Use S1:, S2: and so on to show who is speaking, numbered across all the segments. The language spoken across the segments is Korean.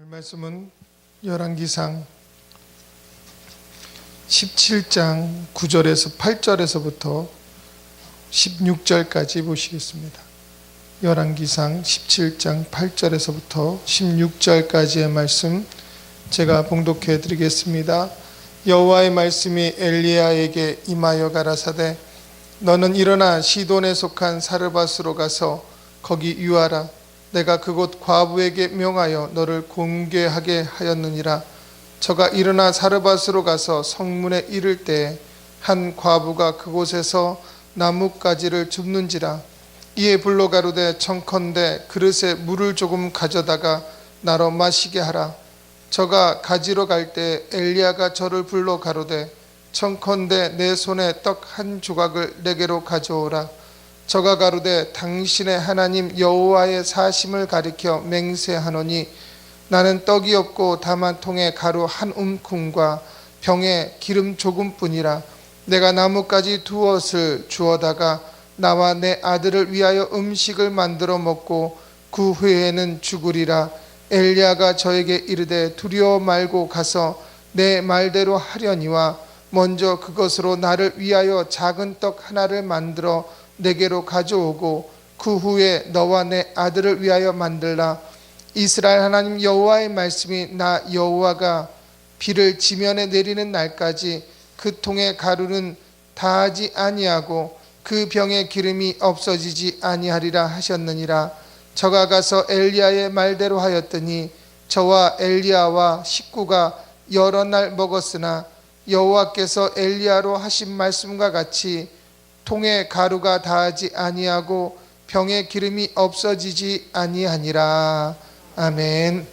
S1: 오늘 말씀은 열왕기상 17장 9절에서 8절에서부터 16절까지 보시겠습니다. 열왕기상 17장 8절에서부터 16절까지의 말씀 제가 봉독해 드리겠습니다. 여호와의 말씀이 엘리야에게 임하여 가라사대 너는 일어나 시돈에 속한 사르밧으로 가서 거기 유하라 내가 그곳 과부에게 명하여 너를 공개하게 하였느니라. 저가 일어나 사르밧으로 가서 성문에 이를 때한 과부가 그곳에서 나뭇가지를 줍는지라. 이에 불러 가로되 청컨대 그릇에 물을 조금 가져다가 나로 마시게 하라. 저가 가지러 갈 때 엘리야가 저를 불러 가로되 청컨대 내 손에 떡 한 조각을 내게로 가져오라 저가 가로되 당신의 하나님 여호와의 사심을 가리켜 맹세하노니 나는 떡이 없고 다만 통에 가루 한 움큼과 병에 기름 조금뿐이라 내가 나뭇가지 두엇을 주어다가 나와 내 아들을 위하여 음식을 만들어 먹고 그 후에는 죽으리라. 엘리야가 저에게 이르되 두려워 말고 가서 내 말대로 하려니와 먼저 그것으로 나를 위하여 작은 떡 하나를 만들어 내게로 가져오고 그 후에 너와 내 아들을 위하여 만들라. 이스라엘 하나님 여호와의 말씀이 나 여호와가 비를 지면에 내리는 날까지 그 통의 가루는 다하지 아니하고 그 병의 기름이 없어지지 아니하리라 하셨느니라. 저가 가서 엘리야의 말대로 하였더니 저와 엘리야와 식구가 여러 날 먹었으나 여호와께서 엘리야로 하신 말씀과 같이 통에 가루가 다하지 아니하고 병의 기름이 없어지지 아니하니라 아멘.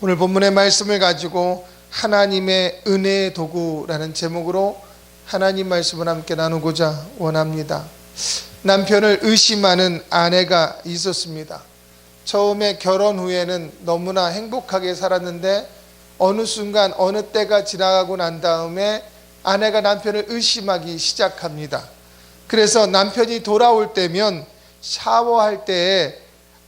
S1: 오늘 본문의 말씀을 가지고 하나님의 은혜의 도구라는 제목으로 하나님 말씀을 함께 나누고자 원합니다. 남편을 의심하는 아내가 있었습니다. 처음에 결혼 후에는 너무나 행복하게 살았는데 어느 순간 어느 때가 지나가고 난 다음에 아내가 남편을 의심하기 시작합니다. 그래서 남편이 돌아올 때면 샤워할 때에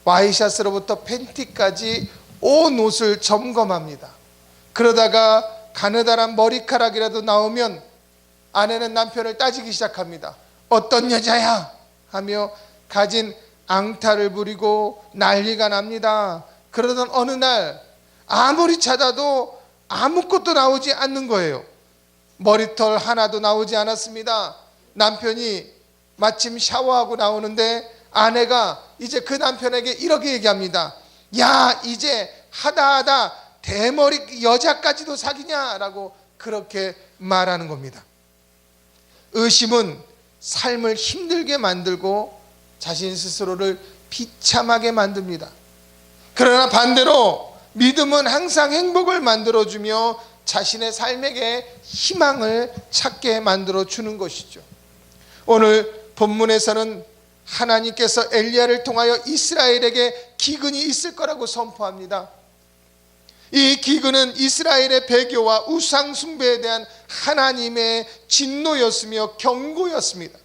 S1: 와이셔츠로부터 팬티까지 온 옷을 점검합니다. 그러다가 가느다란 머리카락이라도 나오면 아내는 남편을 따지기 시작합니다. 어떤 여자야? 하며 가진 앙탈을 부리고 난리가 납니다. 그러던 어느 날 아무리 찾아도 아무것도 나오지 않는 거예요. 머리털 하나도 나오지 않았습니다. 남편이 마침 샤워하고 나오는데 아내가 이제 그 남편에게 이렇게 얘기합니다. 야, 이제 하다 하다 대머리 여자까지도 사귀냐라고 그렇게 말하는 겁니다. 의심은 삶을 힘들게 만들고 자신 스스로를 비참하게 만듭니다. 그러나 반대로 믿음은 항상 행복을 만들어주며 자신의 삶에게 희망을 찾게 만들어 주는 것이죠. 오늘 본문에서는 하나님께서 엘리야를 통하여 이스라엘에게 기근이 있을 거라고 선포합니다. 이 기근은 이스라엘의 배교와 우상 숭배에 대한 하나님의 진노였으며 경고였습니다.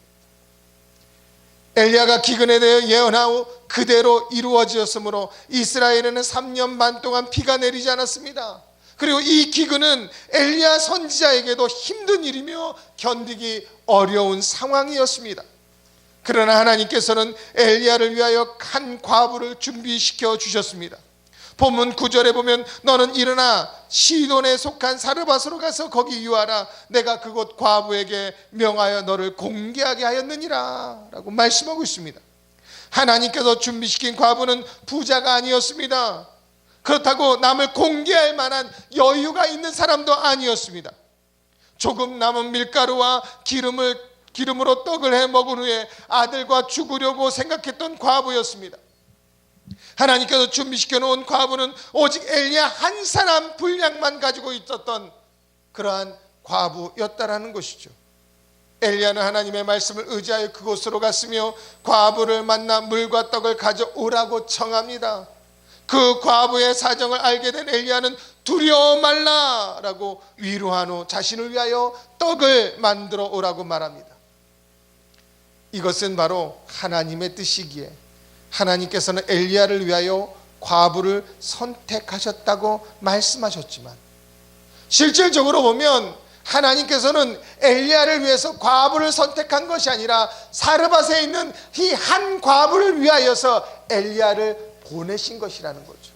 S1: 엘리야가 기근에 대해 예언하고 그대로 이루어지었으므로 이스라엘에는 3년 반 동안 비가 내리지 않았습니다. 그리고 이 기근은 엘리야 선지자에게도 힘든 일이며 견디기 어려운 상황이었습니다. 그러나 하나님께서는 엘리야를 위하여 한 과부를 준비시켜 주셨습니다. 본문 9절에 보면 너는 일어나 시돈에 속한 사르밧으로 가서 거기 유하라 내가 그곳 과부에게 명하여 너를 공개하게 하였느니라 라고 말씀하고 있습니다. 하나님께서 준비시킨 과부는 부자가 아니었습니다. 그렇다고 남을 공개할 만한 여유가 있는 사람도 아니었습니다. 조금 남은 밀가루와 기름을 기름으로 떡을 해 먹은 후에 아들과 죽으려고 생각했던 과부였습니다. 하나님께서 준비시켜 놓은 과부는 오직 엘리야 한 사람 분량만 가지고 있었던 그러한 과부였다라는 것이죠. 엘리야는 하나님의 말씀을 의지하여 그곳으로 갔으며 과부를 만나 물과 떡을 가져오라고 청합니다. 그 과부의 사정을 알게 된 엘리야는 두려워 말라라고 위로한 후 자신을 위하여 떡을 만들어 오라고 말합니다. 이것은 바로 하나님의 뜻이기에 하나님께서는 엘리야를 위하여 과부를 선택하셨다고 말씀하셨지만 실질적으로 보면 하나님께서는 엘리야를 위해서 과부를 선택한 것이 아니라 사르밧에 있는 이 한 과부를 위하여서 엘리야를 보내신 것이라는 거죠.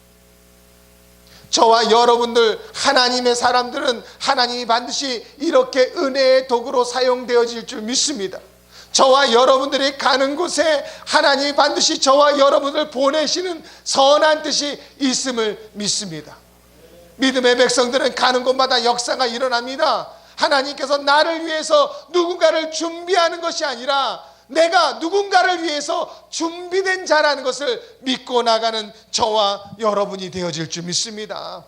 S1: 저와 여러분들 하나님의 사람들은 하나님이 반드시 이렇게 은혜의 도구로 사용되어질 줄 믿습니다. 저와 여러분들이 가는 곳에 하나님이 반드시 저와 여러분을 보내시는 선한 뜻이 있음을 믿습니다. 믿음의 백성들은 가는 곳마다 역사가 일어납니다. 하나님께서 나를 위해서 누군가를 준비하는 것이 아니라 내가 누군가를 위해서 준비된 자라는 것을 믿고 나가는 저와 여러분이 되어질 줄 믿습니다.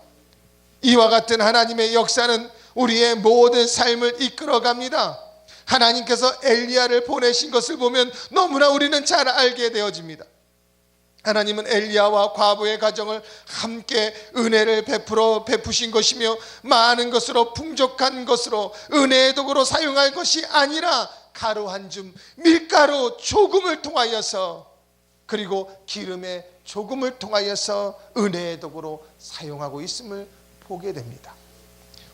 S1: 이와 같은 하나님의 역사는 우리의 모든 삶을 이끌어 갑니다. 하나님께서 엘리야를 보내신 것을 보면 너무나 우리는 잘 알게 되어집니다. 하나님은 엘리야와 과부의 가정을 함께 은혜를 베풀어 베푸신 것이며 많은 것으로 풍족한 것으로 은혜의 도구로 사용할 것이 아니라 가루 한 줌, 밀가루 조금을 통하여서 그리고 기름의 조금을 통하여서 은혜의 도구로 사용하고 있음을 보게 됩니다.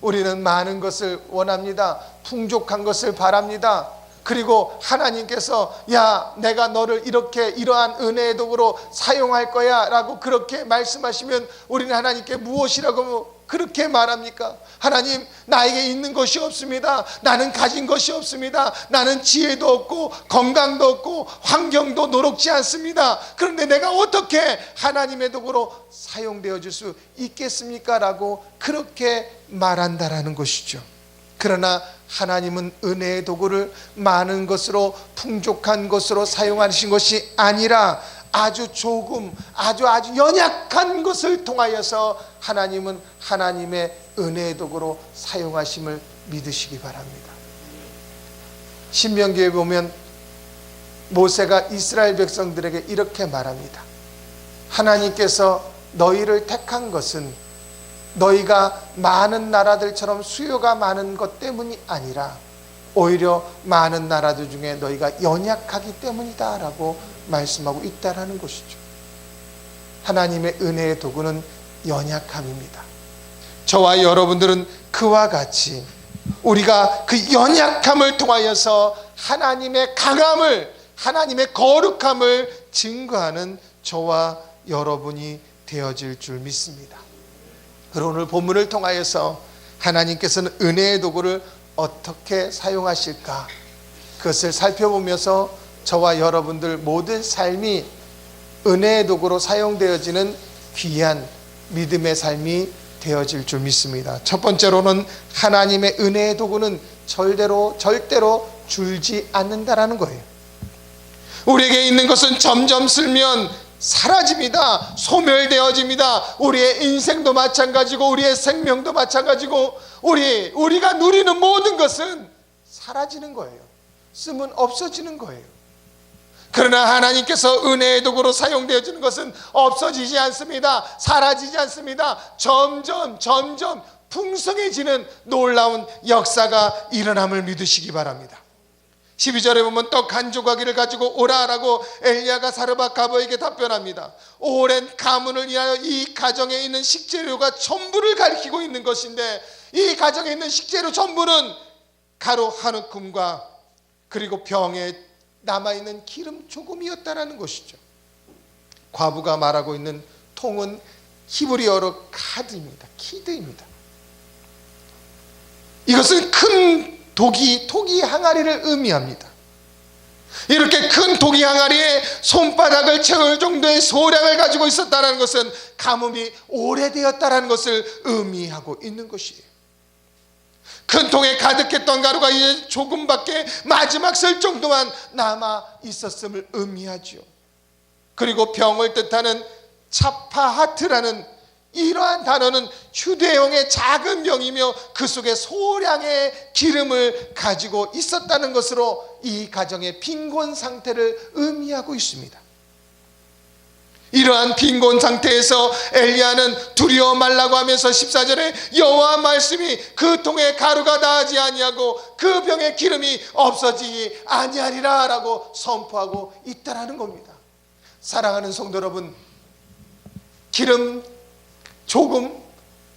S1: 우리는 많은 것을 원합니다. 풍족한 것을 바랍니다. 그리고 하나님께서 야 내가 너를 이렇게 이러한 은혜의 도구로 사용할 거야 라고 그렇게 말씀하시면 우리는 하나님께 무엇이라고 그렇게 말합니까? 하나님 나에게 있는 것이 없습니다. 나는 가진 것이 없습니다. 나는 지혜도 없고 건강도 없고 환경도 노롭지 않습니다. 그런데 내가 어떻게 하나님의 도구로 사용되어 줄 수 있겠습니까? 라고 그렇게 말한다라는 것이죠. 그러나 하나님은 은혜의 도구를 많은 것으로 풍족한 것으로 사용하신 것이 아니라 아주 조금 아주 아주 연약한 것을 통하여서 하나님은 하나님의 은혜의 도구로 사용하심을 믿으시기 바랍니다. 신명기에 보면 모세가 이스라엘 백성들에게 이렇게 말합니다. 하나님께서 너희를 택한 것은 너희가 많은 나라들처럼 수요가 많은 것 때문이 아니라 오히려 많은 나라들 중에 너희가 연약하기 때문이다 라고 말씀하고 있다라는 것이죠. 하나님의 은혜의 도구는 연약함입니다. 저와 여러분들은 그와 같이 우리가 그 연약함을 통하여서 하나님의 강함을 하나님의 거룩함을 증거하는 저와 여러분이 되어질 줄 믿습니다. 그리고 오늘 본문을 통하여서 하나님께서는 은혜의 도구를 어떻게 사용하실까 그것을 살펴보면서 저와 여러분들 모든 삶이 은혜의 도구로 사용되어지는 귀한 믿음의 삶이 되어질 줄 믿습니다. 첫 번째로는 하나님의 은혜의 도구는 절대로 절대로 줄지 않는다라는 거예요. 우리에게 있는 것은 점점 쓸면 사라집니다. 소멸되어집니다. 우리의 인생도 마찬가지고 우리의 생명도 마찬가지고 우리 우리가 누리는 모든 것은 사라지는 거예요. 쓰면 없어지는 거예요. 그러나 하나님께서 은혜의 도구로 사용되어지는 것은 없어지지 않습니다. 사라지지 않습니다. 점점 점점 풍성해지는 놀라운 역사가 일어남을 믿으시기 바랍니다. 12절에 보면 떡 한 조각이를 가지고 오라라고 엘리야가 사르밧 가버에게 답변합니다. 오랜 가문을 위하여 이 가정에 있는 식재료가 전부를 가리키고 있는 것인데 이 가정에 있는 식재료 전부는 가루 한 움큼과 그리고 병에 남아 있는 기름 조금이었다라는 것이죠. 과부가 말하고 있는 통은 히브리어로 카드입니다. 키드입니다. 이것은 큰 독이 토기 항아리를 의미합니다. 이렇게 큰 독이 항아리에 손바닥을 채울 정도의 소량을 가지고 있었다는 것은 가뭄이 오래되었다는 것을 의미하고 있는 것이에요. 큰 통에 가득했던 가루가 이제 조금밖에 마지막 쓸 정도만 남아 있었음을 의미하죠. 그리고 병을 뜻하는 차파하트라는 이러한 단어는 휴대용의 작은 병이며 그 속에 소량의 기름을 가지고 있었다는 것으로 이 가정의 빈곤 상태를 의미하고 있습니다. 이러한 빈곤 상태에서 엘리야는 두려워 말라고 하면서 14절에 여호와 말씀이 그 통에 가루가 나지 아니하고 그 병에 기름이 없어지지 아니하리라라고 선포하고 있다라는 겁니다. 사랑하는 성도 여러분, 기름 조금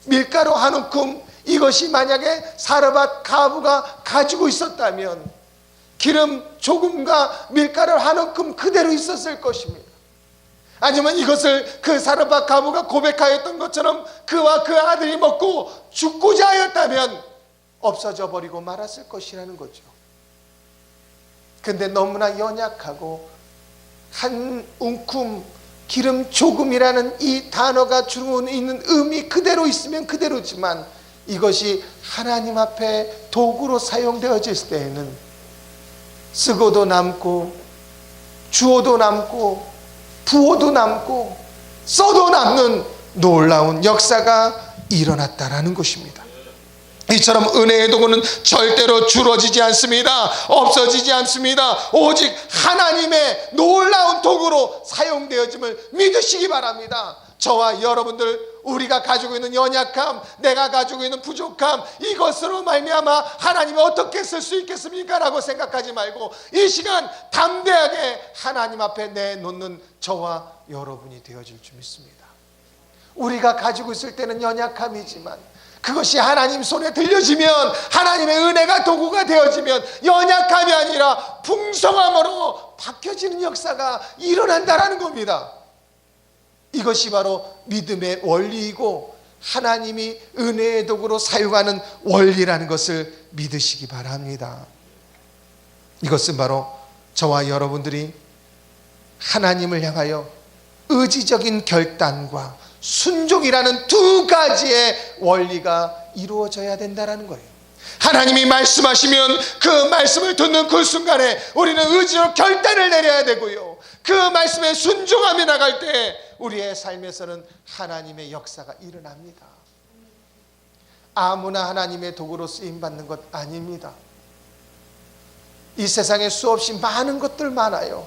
S1: 밀가루 한 움큼 이것이 만약에 사르밧 가부가 가지고 있었다면 기름 조금과 밀가루 한 움큼 그대로 있었을 것입니다. 아니면 이것을 그 사르밧 가부가 고백하였던 것처럼 그와 그 아들이 먹고 죽고자 하였다면 없어져 버리고 말았을 것이라는 거죠. 근데 너무나 연약하고 한 움큼 기름 조금이라는 이 단어가 주고 있는 의미 그대로 있으면 그대로지만 이것이 하나님 앞에 도구로 사용되어질 때에는 쓰고도 남고 주어도 남고 부어도 남고 써도 남는 놀라운 역사가 일어났다라는 것입니다. 이처럼 은혜의 도구는 절대로 줄어지지 않습니다. 없어지지 않습니다. 오직 하나님의 놀라운 도구로 사용되어짐을 믿으시기 바랍니다. 저와 여러분들 우리가 가지고 있는 연약함, 내가 가지고 있는 부족함 이것으로 말미암아 하나님이 어떻게 쓸 수 있겠습니까라고 생각하지 말고 이 시간 담대하게 하나님 앞에 내놓는 저와 여러분이 되어질 줄 믿습니다. 우리가 가지고 있을 때는 연약함이지만 그것이 하나님 손에 들려지면 하나님의 은혜가 도구가 되어지면 연약함이 아니라 풍성함으로 바뀌어지는 역사가 일어난다라는 겁니다. 이것이 바로 믿음의 원리이고 하나님이 은혜의 도구로 사용하는 원리라는 것을 믿으시기 바랍니다. 이것은 바로 저와 여러분들이 하나님을 향하여 의지적인 결단과 순종이라는 두 가지의 원리가 이루어져야 된다는 거예요. 하나님이 말씀하시면 그 말씀을 듣는 그 순간에 우리는 의지로 결단을 내려야 되고요. 그 말씀에 순종하며 나갈 때 우리의 삶에서는 하나님의 역사가 일어납니다. 아무나 하나님의 도구로 쓰임 받는 것 아닙니다. 이 세상에 수없이 많은 것들 많아요.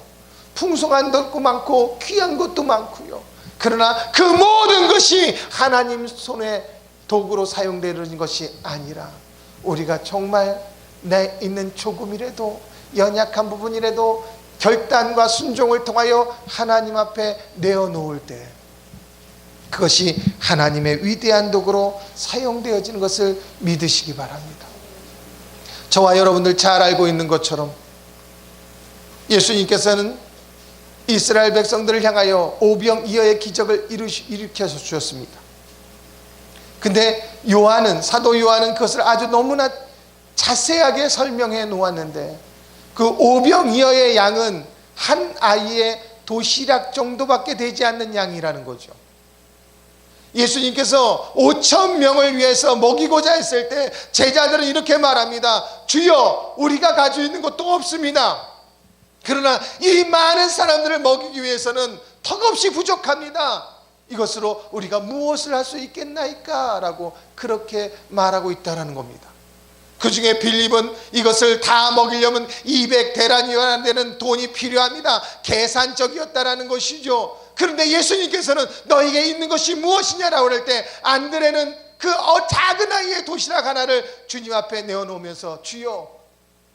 S1: 풍성한 것도 많고 귀한 것도 많고요. 그러나 그 모든 것이 하나님 손에 도구로 사용되는 것이 아니라 우리가 정말 내 있는 조금이라도 연약한 부분이라도 결단과 순종을 통하여 하나님 앞에 내어놓을 때 그것이 하나님의 위대한 도구로 사용되어지는 것을 믿으시기 바랍니다. 저와 여러분들 잘 알고 있는 것처럼 예수님께서는 이스라엘 백성들을 향하여 오병이어의 기적을 일으켜서 주셨습니다. 근데 요한은 사도 요한은 그것을 아주 너무나 자세하게 설명해 놓았는데 그 오병이어의 양은 한 아이의 도시락 정도밖에 되지 않는 양이라는 거죠. 예수님께서 5천 명을 위해서 먹이고자 했을 때 제자들은 이렇게 말합니다. 주여, 우리가 가지고 있는 것도 없습니다. 그러나 이 많은 사람들을 먹이기 위해서는 턱없이 부족합니다. 이것으로 우리가 무엇을 할 수 있겠나이까? 라고 그렇게 말하고 있다는 겁니다. 그 중에 빌립은 이것을 다 먹이려면 200대란이나 되는 돈이 필요합니다. 계산적이었다라는 것이죠. 그런데 예수님께서는 너에게 있는 것이 무엇이냐라고 할때 안드레는 그 어, 작은 아이의 도시락 하나를 주님 앞에 내어놓으면서 주여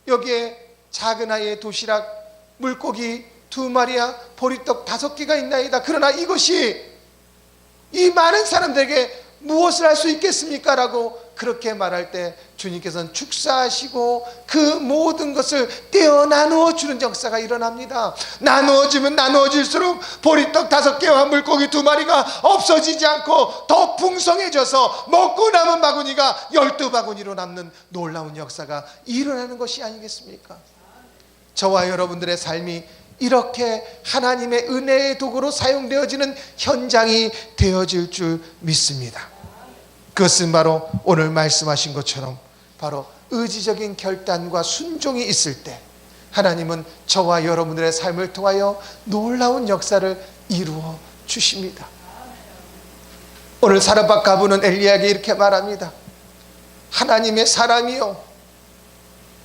S1: 여기에 작은 아이의 도시락 물고기 두 마리야 보리떡 다섯 개가 있나이다. 그러나 이것이 이 많은 사람들에게 무엇을 할 수 있겠습니까? 라고 그렇게 말할 때 주님께서는 축사하시고 그 모든 것을 떼어 나누어 주는 역사가 일어납니다. 나누어지면 나누어질수록 보리떡 다섯 개와 물고기 두 마리가 없어지지 않고 더 풍성해져서 먹고 남은 바구니가 열두 바구니로 남는 놀라운 역사가 일어나는 것이 아니겠습니까? 저와 여러분들의 삶이 이렇게 하나님의 은혜의 도구로 사용되어지는 현장이 되어질 줄 믿습니다. 그것은 바로 오늘 말씀하신 것처럼 바로 의지적인 결단과 순종이 있을 때 하나님은 저와 여러분들의 삶을 통하여 놀라운 역사를 이루어 주십니다. 오늘 사르밧 가부는 엘리야에게 이렇게 말합니다. 하나님의 사람이요.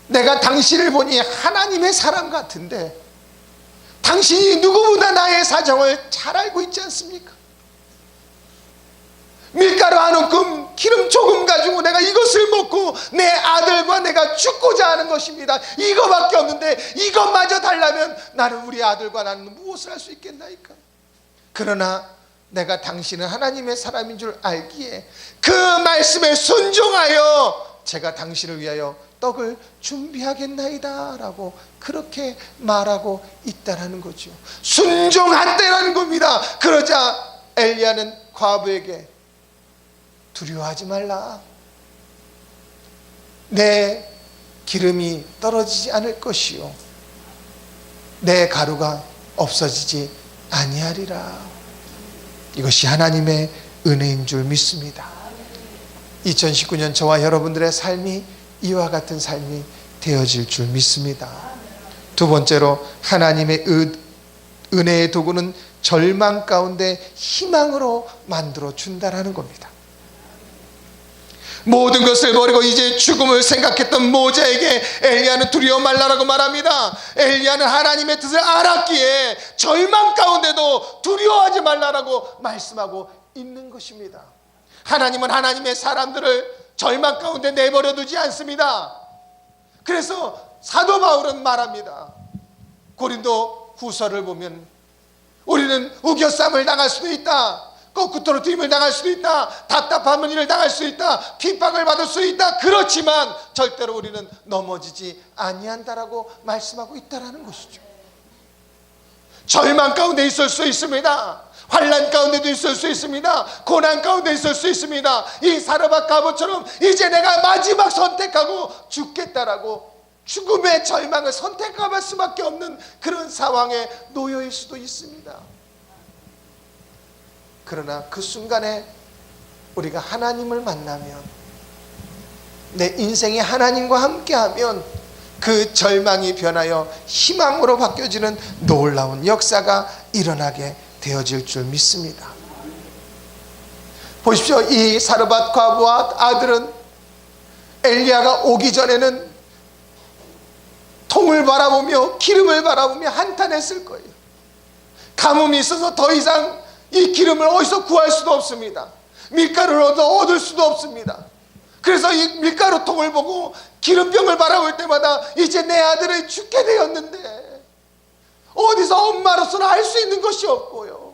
S1: 내가 당신을 보니 하나님의 사람 같은데 당신이 누구보다 나의 사정을 잘 알고 있지 않습니까? 밀가루 한 움큼 기름 조금 가지고 내가 이것을 먹고 내 아들과 내가 죽고자 하는 것입니다. 이거밖에 없는데 이것마저 달라면 나는 우리 아들과 나는 무엇을 할 수 있겠나이까? 그러나 내가 당신은 하나님의 사람인 줄 알기에 그 말씀에 순종하여 제가 당신을 위하여 떡을 준비하겠나이다 라고 그렇게 말하고 있다라는 거죠 순종한대라는 겁니다 그러자 엘리야는 과부에게 두려워하지 말라. 내 기름이 떨어지지 않을 것이요. 내 가루가 없어지지 아니하리라. 이것이 하나님의 은혜인 줄 믿습니다. 2019년 저와 여러분들의 삶이 이와 같은 삶이 되어질 줄 믿습니다. 두 번째로 하나님의 은, 은혜의 도구는 절망 가운데 희망으로 만들어 준다라는 겁니다 모든 것을 버리고 이제 죽음을 생각했던 모자에게 엘리야는 두려워 말라라고 말합니다. 엘리야는 하나님의 뜻을 알았기에 절망 가운데도 두려워하지 말라라고 말씀하고 있는 것입니다. 하나님은 하나님의 사람들을 절망 가운데 내버려 두지 않습니다. 그래서 사도 바울은 말합니다. 고린도 후서를 보면 우리는 우겨쌈을 당할 수도 있다. 거꾸로 뒤임을 당할 수도 있다. 답답한 일을 당할 수 있다. 핍박을 받을 수 있다. 그렇지만 절대로 우리는 넘어지지 아니한다라고 말씀하고 있다라는 것이죠. 절망 가운데 있을 수 있습니다. 환란 가운데도 있을 수 있습니다. 고난 가운데 있을 수 있습니다. 이 사르밧 가보처럼 이제 내가 마지막 선택하고 죽겠다라고 죽음의 절망을 선택할 수밖에 없는 그런 상황에 놓여 있을 수도 있습니다. 그러나 그 순간에 우리가 하나님을 만나면 내 인생이 하나님과 함께하면 그 절망이 변하여 희망으로 바뀌어지는 놀라운 역사가 일어나게 되어질 줄 믿습니다. 보십시오. 이 사르밧 과부와 아들은 엘리야가 오기 전에는 통을 바라보며 기름을 바라보며 한탄했을 거예요. 가뭄이 있어서 더 이상 이 기름을 어디서 구할 수도 없습니다. 밀가루를 얻어 얻을 수도 없습니다. 그래서 이 밀가루 통을 보고 기름병을 바라볼 때마다 이제 내 아들이 죽게 되었는데 어디서 엄마로서는 알 수 있는 것이 없고요.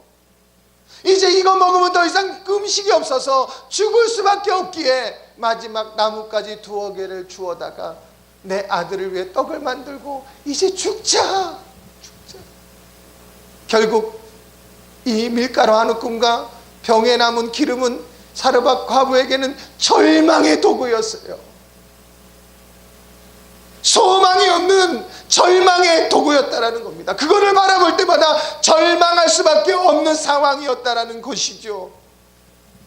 S1: 이제 이거 먹으면 더 이상 음식이 없어서 죽을 수밖에 없기에 마지막 나뭇가지 두어 개를 주워다가 내 아들을 위해 떡을 만들고 이제 죽자 죽자 결국 이 밀가루 한 움큼과 병에 남은 기름은 사르밧 과부에게는 절망의 도구였어요. 소망이 없는 절망의 도구였다라는 겁니다. 그거를 바라볼 때마다 절망할 수밖에 없는 상황이었다라는 것이죠.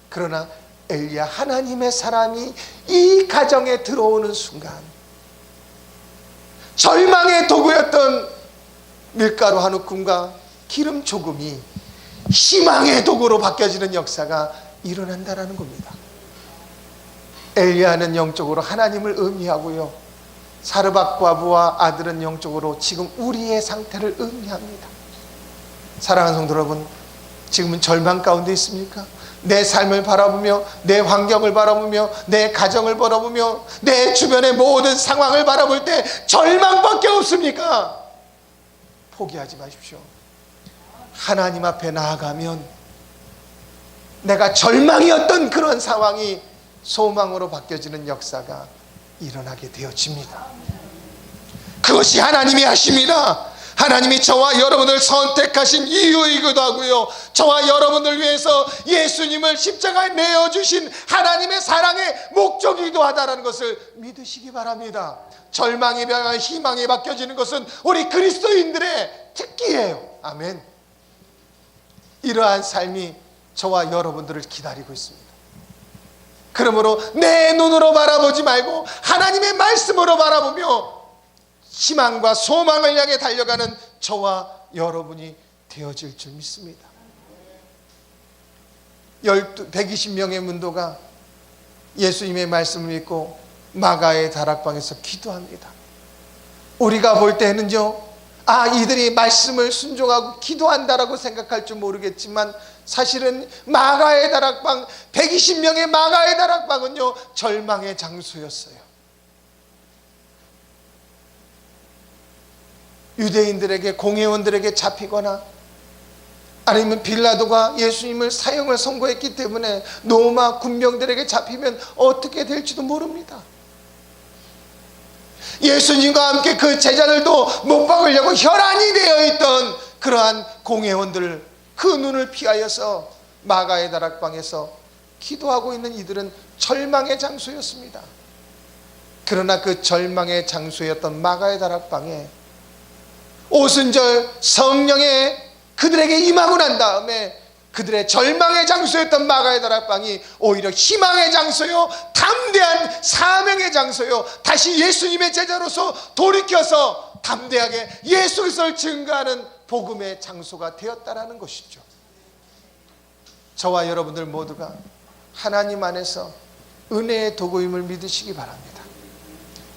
S1: 그러나 엘리야 하나님의 사람이 이 가정에 들어오는 순간 절망의 도구였던 밀가루 한 움큼과 기름 조금이 희망의 도구로 바뀌어지는 역사가 일어난다라는 겁니다. 엘리야는 영적으로 하나님을 의미하고요. 사르밧 과부와 아들은 영적으로 지금 우리의 상태를 의미합니다. 사랑하는 성도 여러분, 지금은 절망 가운데 있습니까? 내 삶을 바라보며 내 환경을 바라보며 내 가정을 바라보며 내 주변의 모든 상황을 바라볼 때 절망밖에 없습니까? 포기하지 마십시오. 하나님 앞에 나아가면 내가 절망이었던 그런 상황이 소망으로 바뀌어지는 역사가 일어나게 되어집니다. 그것이 하나님이 하십니다. 하나님이 저와 여러분을 선택하신 이유이기도 하고요. 저와 여러분을 위해서 예수님을 십자가에 내어주신 하나님의 사랑의 목적이기도 하다라는 것을 믿으시기 바랍니다. 절망이 변한 희망이 바뀌어지는 것은 우리 그리스도인들의 특기예요. 아멘. 이러한 삶이 저와 여러분들을 기다리고 있습니다. 그러므로 내 눈으로 바라보지 말고 하나님의 말씀으로 바라보며 희망과 소망을 향해 달려가는 저와 여러분이 되어질 줄 믿습니다. 120명의 문도가 예수님의 말씀을 믿고 마가의 다락방에서 기도합니다. 우리가 볼 때는요, 아, 이들이 말씀을 순종하고 기도한다라고 생각할 줄 모르겠지만 사실은 마가의 다락방, 120명의 마가의 다락방은요, 절망의 장소였어요. 유대인들에게, 공회원들에게 잡히거나 아니면 빌라도가 예수님을 사형을 선고했기 때문에 로마 군병들에게 잡히면 어떻게 될지도 모릅니다. 예수님과 함께 그 제자들도 못 박으려고 혈안이 되어 있던 그러한 공회원들 그 눈을 피하여서 마가의 다락방에서 기도하고 있는 이들은 절망의 장소였습니다. 그러나 그 절망의 장소였던 마가의 다락방에 오순절 성령의 그들에게 임하고 난 다음에 그들의 절망의 장소였던 마가의 다락방이 오히려 희망의 장소요 담대한 사명의 장소요 다시 예수님의 제자로서 돌이켜서 담대하게 예수 그리스도를 증거하는 복음의 장소가 되었다라는 것이죠. 저와 여러분들 모두가 하나님 안에서 은혜의 도구임을 믿으시기 바랍니다.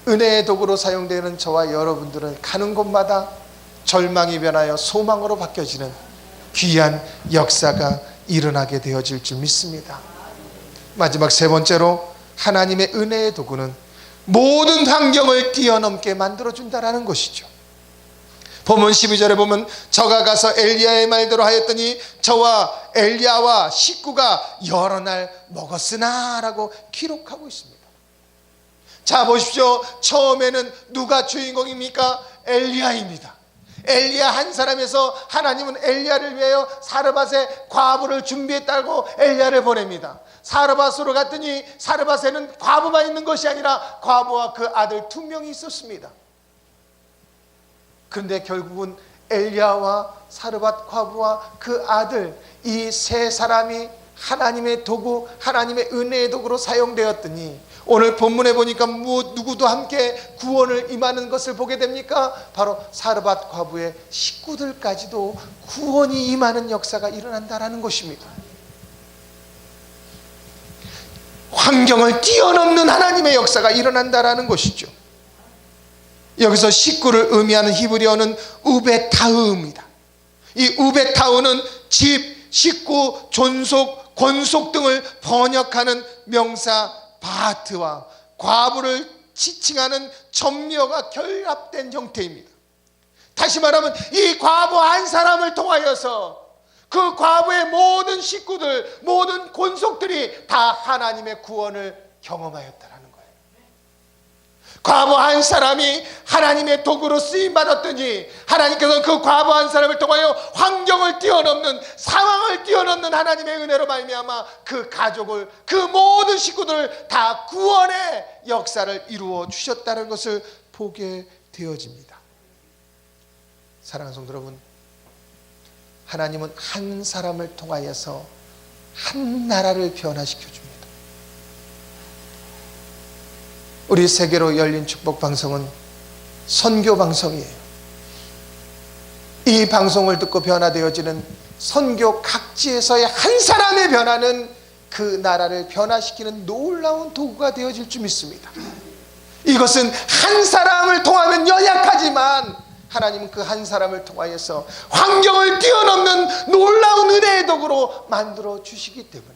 S1: 은혜의 도구로 사용되는 저와 여러분들은 가는 곳마다 절망이 변하여 소망으로 바뀌어지는 귀한 역사가 일어나게 되어질 줄 믿습니다. 마지막 세 번째로 하나님의 은혜의 도구는 모든 환경을 뛰어넘게 만들어준다라는 것이죠. 본문 12절에 보면 저가 가서 엘리야의 말대로 하였더니 저와 엘리야와 식구가 여러 날 먹었으나 라고 기록하고 있습니다. 자 보십시오. 처음에는 누가 주인공입니까? 엘리야입니다. 엘리야 한 사람에서 하나님은 엘리야를 위하여 사르밧의 과부를 준비했다고 엘리야를 보냅니다. 사르밧으로 갔더니 사르밧에는 과부만 있는 것이 아니라 과부와 그 아들 두 명이 있었습니다. 그런데 결국은 엘리야와 사르밧 과부와 그 아들 이 세 사람이 하나님의 도구, 하나님의 은혜의 도구로 사용되었더니 오늘 본문에 보니까 누구도 함께 구원을 임하는 것을 보게 됩니까? 바로 사르밧 과부의 식구들까지도 구원이 임하는 역사가 일어난다라는 것입니다. 환경을 뛰어넘는 하나님의 역사가 일어난다라는 것이죠. 여기서 식구를 의미하는 히브리어는 우베타흐입니다. 이 우베타흐는 집, 식구, 존속, 권속 등을 번역하는 명사 바트와 과부를 지칭하는 전미어가 결합된 형태입니다. 다시 말하면 이 과부 한 사람을 통하여서 그 과부의 모든 식구들, 모든 권속들이 다 하나님의 구원을 경험하였다라는 거예요. 과부 한 사람이 하나님의 도구로 쓰임 받았더니 하나님께서 그 과부 한 사람을 통하여 환경을 뛰어넘는 상황을 뛰어넘는 하나님의 은혜로 말미암아 그 가족을 그 모든 식구들을 다 구원의 역사를 이루어 주셨다는 것을 보게 되어집니다. 사랑하는 성도 여러분, 하나님은 한 사람을 통하여서 한 나라를 변화시켜 줍니다. 우리 세계로 열린 축복 방송은 선교 방송이에요. 이 방송을 듣고 변화되어지는 선교 각지에서의 한 사람의 변화는 그 나라를 변화시키는 놀라운 도구가 되어질 줄 믿습니다. 이것은 한 사람을 통하면 연약하지만 하나님은 그 한 사람을 통하여서 환경을 뛰어넘는 놀라운 은혜의 도구로 만들어 주시기 때문에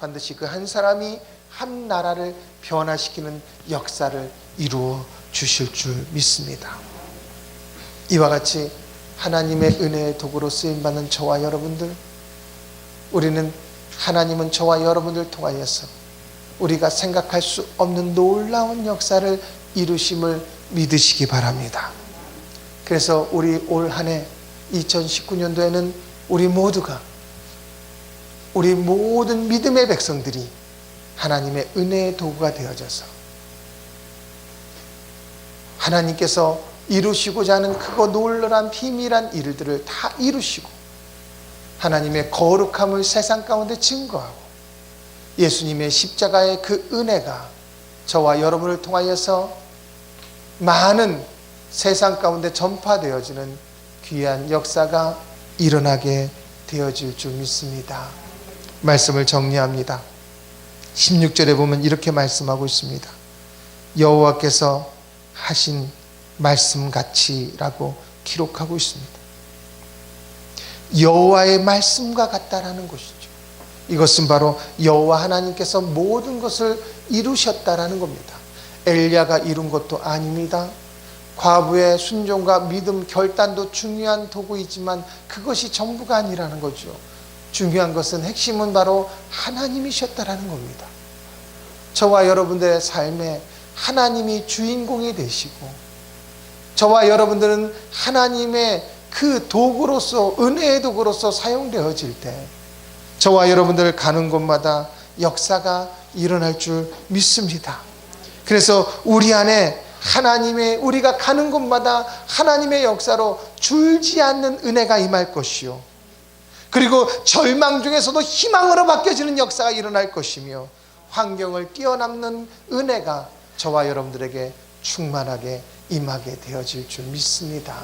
S1: 반드시 그 한 사람이 한 나라를 변화시키는 역사를 이루어 주실 줄 믿습니다. 이와 같이 하나님의 은혜의 도구로 쓰임 받는 저와 여러분들 우리는 하나님은 저와 여러분들 통하여서 우리가 생각할 수 없는 놀라운 역사를 이루심을 믿으시기 바랍니다. 그래서 우리 올 한 해 2019년도에는 우리 모두가 우리 모든 믿음의 백성들이 하나님의 은혜의 도구가 되어져서 하나님께서 이루시고자 하는 크고 놀라운 비밀한 일들을 다 이루시고 하나님의 거룩함을 세상 가운데 증거하고 예수님의 십자가의 그 은혜가 저와 여러분을 통하여서 많은 세상 가운데 전파되어지는 귀한 역사가 일어나게 되어질 줄 믿습니다. 말씀을 정리합니다. 16절에 보면 이렇게 말씀하고 있습니다. 여호와께서 하신 말씀 같이라고 기록하고 있습니다. 여호와의 말씀과 같다라는 것이죠. 이것은 바로 여호와 하나님께서 모든 것을 이루셨다라는 겁니다. 엘리야가 이룬 것도 아닙니다. 과부의 순종과 믿음, 결단도 중요한 도구이지만 그것이 전부가 아니라는 거죠. 중요한 것은 핵심은 바로 하나님이셨다라는 겁니다. 저와 여러분들의 삶에 하나님이 주인공이 되시고 저와 여러분들은 하나님의 그 도구로서 은혜의 도구로서 사용되어질 때 저와 여러분들 가는 곳마다 역사가 일어날 줄 믿습니다. 그래서 우리 안에 하나님의 우리가 가는 곳마다 하나님의 역사로 줄지 않는 은혜가 임할 것이요. 그리고 절망 중에서도 희망으로 바뀌어지는 역사가 일어날 것이며 환경을 뛰어넘는 은혜가 저와 여러분들에게 충만하게 임하게 되어질 줄 믿습니다.